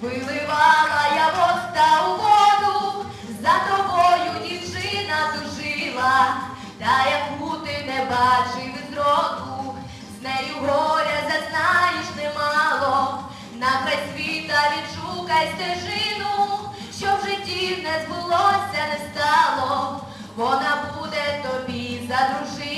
Виливала я воста у воду, за тобою дівчина тужила, та яку ти не бачив із року, з нею горя зазнаєш немало, на край світа відшукай стежину, що в житті не збулося, не стало, вона буде тобі за дружину.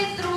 Петру.